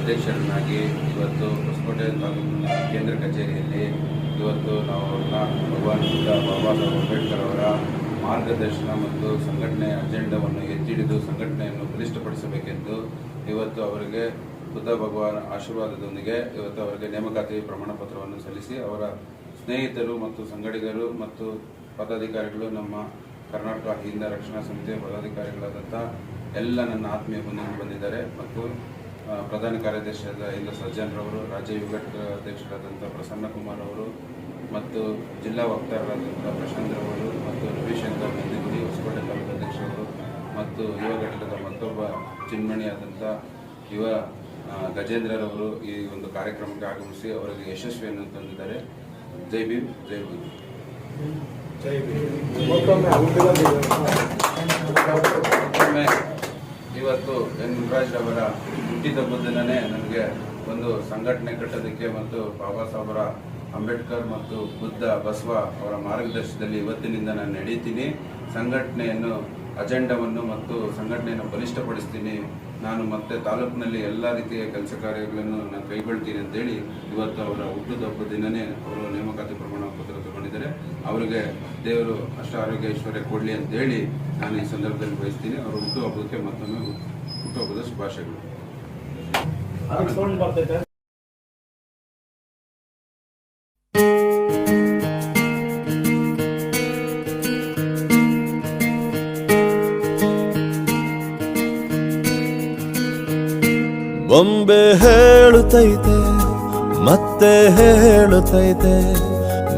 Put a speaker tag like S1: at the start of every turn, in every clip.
S1: ಅಧ್ಯಕ್ಷರನ್ನಾಗಿ ಇವತ್ತು ಹೊಸಕೋಟೆ ತಾಲೂಕು ಕೇಂದ್ರ ಕಚೇರಿಯಲ್ಲಿ ಇವತ್ತು ನಾವು ಅವರನ್ನ ಭಗವಾನ್ ಬಾಬಾ ಸಾಹೇಬ್ ಅಂಬೇಡ್ಕರ್ ಅವರ ಮಾರ್ಗದರ್ಶನ ಮತ್ತು ಸಂಘಟನೆ ಅಜೆಂಡಾವನ್ನು ಎತ್ತಿಡಿದು ಸಂಘಟನೆಯನ್ನು ಬಲಿಷ್ಠಪಡಿಸಬೇಕೆಂದು ಇವತ್ತು ಅವರಿಗೆ ಬುದ್ಧ ಭಗವಾನ್ ಆಶೀರ್ವಾದದೊಂದಿಗೆ ಇವತ್ತು ಅವರಿಗೆ ನೇಮಕಾತಿ ಪ್ರಮಾಣ ಪತ್ರವನ್ನು ಸಲ್ಲಿಸಿ ಅವರ ಸ್ನೇಹಿತರು ಮತ್ತು ಸಂಗಡಿಗರು ಮತ್ತು ಪದಾಧಿಕಾರಿಗಳು ನಮ್ಮ ಕರ್ನಾಟಕ ಹಿಂದ ರಕ್ಷಣಾ ಸಮಿತಿಯ ಪದಾಧಿಕಾರಿಗಳಾದಂಥ ಎಲ್ಲ ನನ್ನ ಆತ್ಮೀಯ ಬಂಧುಗಳು ಬಂದಿದ್ದಾರೆ ಮತ್ತು ಪ್ರಧಾನ ಕಾರ್ಯದರ್ಶಿಯಾದ ಇಂದ್ರ ಸಜ್ಜನ್ರವರು ರಾಜ್ಯ ಯುಗಟ್ ಅಧ್ಯಕ್ಷರಾದಂಥ ಪ್ರಸನ್ನ ಕುಮಾರ್ ಅವರು ಮತ್ತು ಜಿಲ್ಲಾ ವಕ್ತಾರರಾದಂಥ ಪ್ರಶಾಂತ್ ರವರು ಮತ್ತು ರವಿಶಂಕರ್ ನಂದಿಗುಡಿ ಹೊಸಕೋಟೆ ತಾಲೂಕು ಅಧ್ಯಕ್ಷರು ಮತ್ತು ಯುವ ಘಟಕದ ಮತ್ತೊಬ್ಬ ಚಿನ್ಮಣಿಯಾದಂಥ ಯುವ ಗಜೇಂದ್ರರವರು ಈ ಒಂದು ಕಾರ್ಯಕ್ರಮಕ್ಕೆ ಆಗಮಿಸಿ ಅವರಿಗೆ ಯಶಸ್ವಿಯನ್ನು ತಂದಿದ್ದಾರೆ. ಜೈ ಭೀಮ್ ಜೈ ಭೀಮ್. ಒಮ್ಮೆ ಇವತ್ತು ಎನ್ ಮುನ್ರಾಜ್ರವರ ಹುಟ್ಟಿದ ದಿನನೇ ನನಗೆ ಒಂದು ಸಂಘಟನೆ ಕಟ್ಟೋದಕ್ಕೆ ಮತ್ತು ಬಾಬಾ ಸಾಹೇಬರ ಅಂಬೇಡ್ಕರ್ ಮತ್ತು ಬುದ್ಧ ಬಸವ ಅವರ ಮಾರ್ಗದರ್ಶನದಲ್ಲಿ ಇವತ್ತಿನಿಂದ ನಾನು ನಡೀತೀನಿ. ಸಂಘಟನೆಯನ್ನು, ಅಜೆಂಡವನ್ನು ಮತ್ತು ಸಂಘಟನೆಯನ್ನು ಬಲಿಷ್ಠಪಡಿಸ್ತೀನಿ. ನಾನು ಮತ್ತೆ ತಾಲೂಕಿನಲ್ಲಿ ಎಲ್ಲ ರೀತಿಯ ಕೆಲಸ ಕಾರ್ಯಗಳನ್ನು ನಾನು ಕೈಗೊಳ್ತೀನಿ ಅಂತೇಳಿ ಇವತ್ತು ಅವರ ಹುಟ್ಟುದಬ್ಬ ದಿನನೇ ಅವರು ನೇಮಕಾತಿ ಪ್ರಮಾಣ ಪತ್ರ ತಗೊಂಡಿದ್ದಾರೆ ಅವರಿಗೆ ದೇವರು ಅಷ್ಟ ಆರೋಗ್ಯ ಐಶ್ವರ್ಯ ಕೊಡಲಿ ಅಂತೇಳಿ ನಾನು ಈ ಸಂದರ್ಭದಲ್ಲಿ ಬಯಸ್ತೀನಿ. ಅವರು ಹುಟ್ಟುಹಬ್ಬಕ್ಕೆ ಮತ್ತೊಮ್ಮೆ ಹುಟ್ಟುಹಬ್ಬದ ಶುಭಾಶಯಗಳು.
S2: ಸೌಂಡ್ ಬರ್ತೈತೆ
S3: ಬೊಂಬೆ ಹೇಳುತ್ತೈತೆ ಮತ್ತೆ ಹೇಳುತ್ತೈತೆ.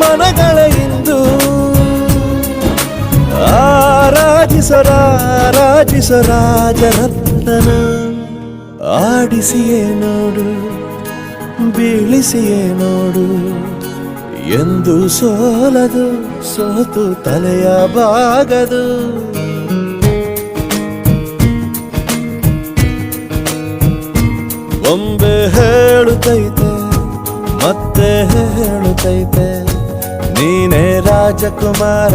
S3: ಮನಗಳ ಇಂದು. ರಾಜರತ್ನ ಆಡಿಸಿಯೇ ನೋಡು, ಬೀಳಿಸಿಯೇ ನೋಡು. ಎಂದು ಸೋಲದು, ಸೋತು ತಲೆಯ ಬಾಗದು ಒಂಬೆ ಹೇಳುತ್ತೈತೆ, ಮತ್ತೆ ಹೇಳುತ್ತೈತೆ. ನೀನೇ ರಾಜಕುಮಾರ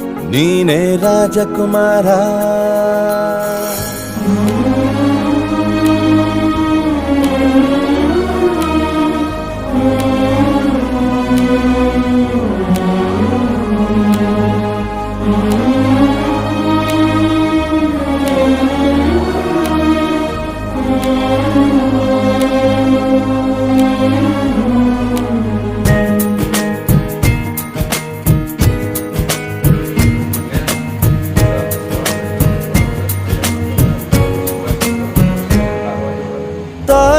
S3: ನೀನೇ ರಾಜಕುಮಾರ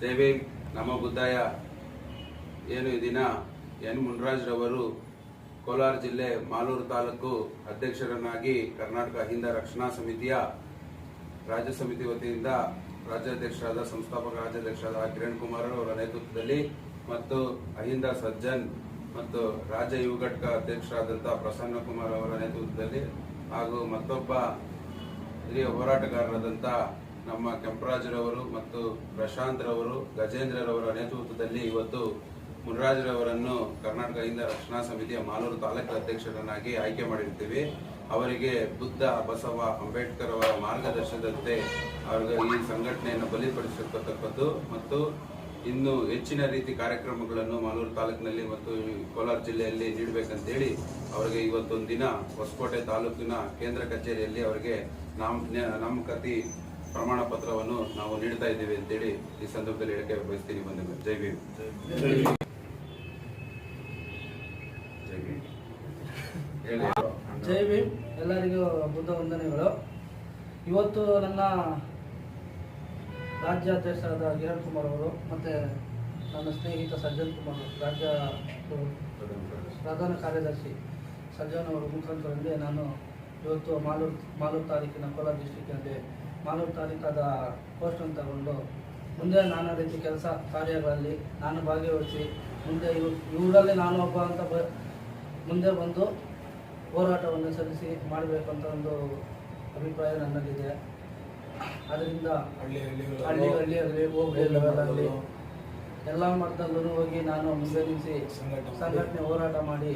S1: ಸಂಶೋಧನೆ ನಮ್ಮ ಬುದ್ದಾಯ ಏನು ದಿನ ಎನ್ ಮುನ್ರಾಜ್ರವರು ಕೋಲಾರ ಜಿಲ್ಲೆ ಮಾಲೂರು ತಾಲೂಕು ಅಧ್ಯಕ್ಷರನ್ನಾಗಿ ಕರ್ನಾಟಕ ಅಹಿಂದ ರಕ್ಷಣಾ ಸಮಿತಿಯ ರಾಜ್ಯ ಸಮಿತಿ ವತಿಯಿಂದ ರಾಜ್ಯಾಧ್ಯಕ್ಷರಾದ ಸಂಸ್ಥಾಪಕ ರಾಜ್ಯಾಧ್ಯಕ್ಷರಾದ ಕಿರಣ್ ಕುಮಾರ್ ಅವರ ನೇತೃತ್ವದಲ್ಲಿ ಮತ್ತು ಅಹಿಂದ ಸಜ್ಜನ್ ಮತ್ತು ರಾಜ್ಯ ಯುವ ಘಟಕ ಅಧ್ಯಕ್ಷರಾದಂತಹ ಪ್ರಸನ್ನ ಕುಮಾರ್ ಅವರ ನೇತೃತ್ವದಲ್ಲಿ ಹಾಗೂ ಮತ್ತೊಬ್ಬ ಹಿರಿಯ ಹೋರಾಟಗಾರರಾದಂಥ ನಮ್ಮ ಕೆಂಪರಾಜರವರು ಮತ್ತು ಪ್ರಶಾಂತ್ರವರು ಗಜೇಂದ್ರರವರ ನೇತೃತ್ವದಲ್ಲಿ ಇವತ್ತು ಮುನ್ರಾಜ್ರವರನ್ನು ಕರ್ನಾಟಕ ಇಂದ ರಕ್ಷಣಾ ಸಮಿತಿಯ ಮಾಲೂರು ತಾಲೂಕು ಅಧ್ಯಕ್ಷರನ್ನಾಗಿ ಆಯ್ಕೆ ಮಾಡಿರ್ತೀವಿ. ಅವರಿಗೆ ಬುದ್ಧ, ಬಸವ, ಅಂಬೇಡ್ಕರ್ ಅವರ ಮಾರ್ಗದರ್ಶನದಂತೆ ಅವರಿಗೆ ಈ ಸಂಘಟನೆಯನ್ನು ಬಲಿಪಡಿಸಿರ್ತಕ್ಕಂಥದ್ದು. ಮತ್ತು ಇನ್ನು ಹೆಚ್ಚಿನ ರೀತಿ ಕಾರ್ಯಕ್ರಮಗಳನ್ನು ಮಾಲೂರು ತಾಲೂಕಿನಲ್ಲಿ ಮತ್ತು ಕೋಲಾರ ಜಿಲ್ಲೆಯಲ್ಲಿ ನೀಡಬೇಕಂತೇಳಿ ಅವರಿಗೆ ಇವತ್ತೊಂದು ದಿನ ಹೊಸಕೋಟೆ ತಾಲೂಕಿನ ಕೇಂದ್ರ ಕಚೇರಿಯಲ್ಲಿ ಅವರಿಗೆ ನಾಮ ನಾಮಕತಿ ಪ್ರಮಾಣ ಪತ್ರವನ್ನು ನಾವು ನೀಡ್ತಾ ಇದ್ದೀವಿ ಅಂತೇಳಿ ಈ ಸಂದರ್ಭದಲ್ಲಿ ಹೇಳಕ್ಕೆ ಬಯಸ್ತೀನಿ ಬಂದ ಜೈ ಭೀಮ್. ಜೈ ಭೀಮ್. ಹೇಳಿ.
S4: ಜೈ ಭೀಮ್. ಎಲ್ಲರಿಗೂ ಬುದ್ಧ ವಂದನೆಗಳು. ಇವತ್ತು ನನ್ನ ರಾಜ್ಯಾಧ್ಯಕ್ಷರಾದ ಕಿರಣ್ ಕುಮಾರ್ ಅವರು ಮತ್ತು ನನ್ನ ಸ್ನೇಹಿತ ಸಜ್ಜನ್ ಕುಮಾರ್ ರಾಜ್ಯ ಪ್ರಧಾನ ಕಾರ್ಯದರ್ಶಿ ಸಜ್ಜನ್ ಅವರು ಮುಖಾಂತರದಲ್ಲಿ ನಾನು ಇವತ್ತು ಮಾಲೂರು ಮಾಲೂರು ತಾಲೂಕಿನ ಕೋಲಾರ ಡಿಸ್ಟಿಕ್ನಲ್ಲಿ ಮಾಲೂರು ತಾಲೂಕಾದ ಪೋಸ್ಟನ್ನು ತಗೊಂಡು ಮುಂದೆ ನಾನಾ ರೀತಿ ಕೆಲಸ ಕಾರ್ಯಗಳಲ್ಲಿ ನಾನು ಭಾಗವಹಿಸಿ ಮುಂದೆ ಇವ್ ಇವರಲ್ಲಿ ನಾನು ಒಬ್ಬ ಅಂತ ಬ ಮುಂದೆ ಬಂದು ಹೋರಾಟವನ್ನು ಸಲ್ಲಿಸಿ ಮಾಡಬೇಕು ಅಂತ ಒಂದು ಅಭಿಪ್ರಾಯ ನನ್ನಲ್ಲಿದೆ. ಅದರಿಂದ
S2: ಹಳ್ಳಿ
S4: ಹಳ್ಳಿ ಹಳ್ಳಿಯಲ್ಲಿ ಹೋಗಲಿ ಎಲ್ಲ ಮಟ್ಟದಲ್ಲೂ ಹೋಗಿ ನಾನು ಮುಂದೆ ನಿಲ್ಲಿಸಿ
S2: ಸಂಘಟನೆ
S4: ಹೋರಾಟ ಮಾಡಿ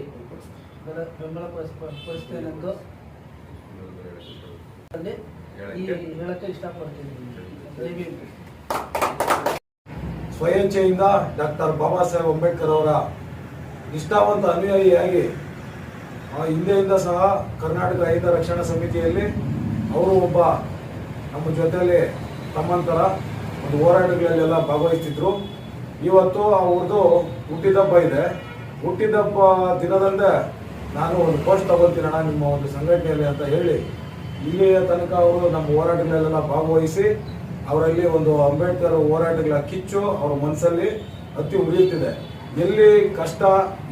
S4: ಬೆಲ- ಬೆಂಬಲ ಪಡಿಸ್- ಪಡಿಸ್ತೇನೆಂದು ಅಲ್ಲಿ ಹೇಳಕ್ಕೆ? ಇಷ್ಟಪಡ್ತೀನಿ.
S2: ಸ್ವಇಚ್ಛೆಯಿಂದ ಡಾಕ್ಟರ್ ಬಾಬಾ ಸಾಹೇಬ್ ಅಂಬೇಡ್ಕರ್ ಅವರ ನಿಷ್ಠಾವಂತ ಅನುಯಾಯಿಯಾಗಿ ಆ, ಹಿಂದೆಯಿಂದ ಸಹ ಕರ್ನಾಟಕ ರೈತ ರಕ್ಷಣಾ ಸಮಿತಿಯಲ್ಲಿ ಅವರು ಒಬ್ಬ ನಮ್ಮ ಜೊತೆಯಲ್ಲಿ ತಮ್ಮಂತರ ಒಂದು ಹೋರಾಟಗಳಲ್ಲೆಲ್ಲ ಭಾಗವಹಿಸ್ತಿದ್ರು. ಇವತ್ತು ಅವ್ರದ್ದು ಹುಟ್ಟಿದಬ್ಬ ಇದೆ. ಹುಟ್ಟಿದಬ್ಬ ದಿನದಂದೇ ನಾನು ಒಂದು ಪೋಸ್ಟ್ ತಗೊಳ್ತೀನಣ್ಣ ನಿಮ್ಮ ಒಂದು ಸಂಘಟನೆಯಲ್ಲಿ ಅಂತ ಹೇಳಿ ಇಲ್ಲಿಯ ತನಕ ಅವರು ನಮ್ಮ ಹೋರಾಟಗಳೆಲ್ಲ ಭಾಗವಹಿಸಿ, ಅವರಲ್ಲಿ ಒಂದು ಅಂಬೇಡ್ಕರ್ ಹೋರಾಟಗಳ ಕಿಚ್ಚು ಅವರ ಮನಸ್ಸಲ್ಲಿ ಅತಿ ಉಳಿಯುತ್ತಿದೆ ಎಲ್ಲಿ ಕಷ್ಟ,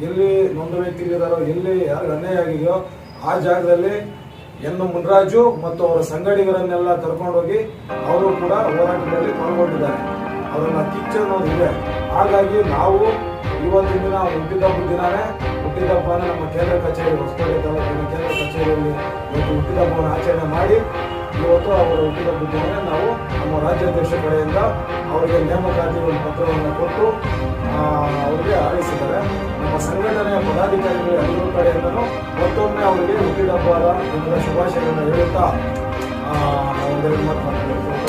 S2: ಎಲ್ಲಿ ನೊಂದ ವ್ಯಕ್ತಿಗಳಿದಾರೋ ಎಲ್ಲಿ ಯಾರು ಅನ್ಯಾಯ ಆಗಿದೆಯೋ ಆ ಜಾಗದಲ್ಲಿ ಎನ್ನು ಮುನ್ರಾಜು ಮತ್ತು ಅವರ ಸಂಗಡಿಗರನ್ನೆಲ್ಲ ಕರ್ಕೊಂಡೋಗಿ ಅವರು ಕೂಡ ಹೋರಾಟದಲ್ಲಿ ಪಾಲ್ಗೊಂಡಿದ್ದಾರೆ. ಅವರನ್ನ ಕಿಚ್ಚು ಅನ್ನೋದು ಇದೆ. ಹಾಗಾಗಿ ನಾವು ಇವತ್ತಿನ ದಿನ ಹುಟ್ಟಿದ ದಿನನೇ ಹುಟ್ಟಿದಬ್ಬನ ನಮ್ಮ ಕೇಂದ್ರ ಕಚೇರಿ ಹೊಸಕೋಟೆ ತಾಲೂಕಿನ ಕೇಂದ್ರ ಕಚೇರಿಯಲ್ಲಿ ಇವತ್ತು ಹುಟ್ಟಿದಬ್ಬವನ್ನು ಆಚರಣೆ ಮಾಡಿ, ಇವತ್ತು ಅವರ ಹುಟ್ಟಿದ ದಿನ ನಾವು ನಮ್ಮ ರಾಜ್ಯಾಧ್ಯಕ್ಷ ಕಡೆಯಿಂದ ಅವರಿಗೆ ನೇಮಕಾತಿ ಒಂದು ಪತ್ರವನ್ನು ಕೊಟ್ಟು ಅವರಿಗೆ ಆರಿಸಿದ್ದಾರೆ ನಮ್ಮ ಸಂಘಟನೆಯ ಪದಾಧಿಕಾರಿಗಳು ಎಲ್ಲರೂ ಕಡೆಯಿಂದಲೂ ಮತ್ತೊಮ್ಮೆ ಅವರಿಗೆ ಹುಟ್ಟಿದಪ್ಪದ ಒಂದು ಶುಭಾಶಯಗಳನ್ನು ಹೇಳುತ್ತಾ ಒಂದೆರಡು ಮಾತು ಮಾತಾಡ್ತೀನಿ.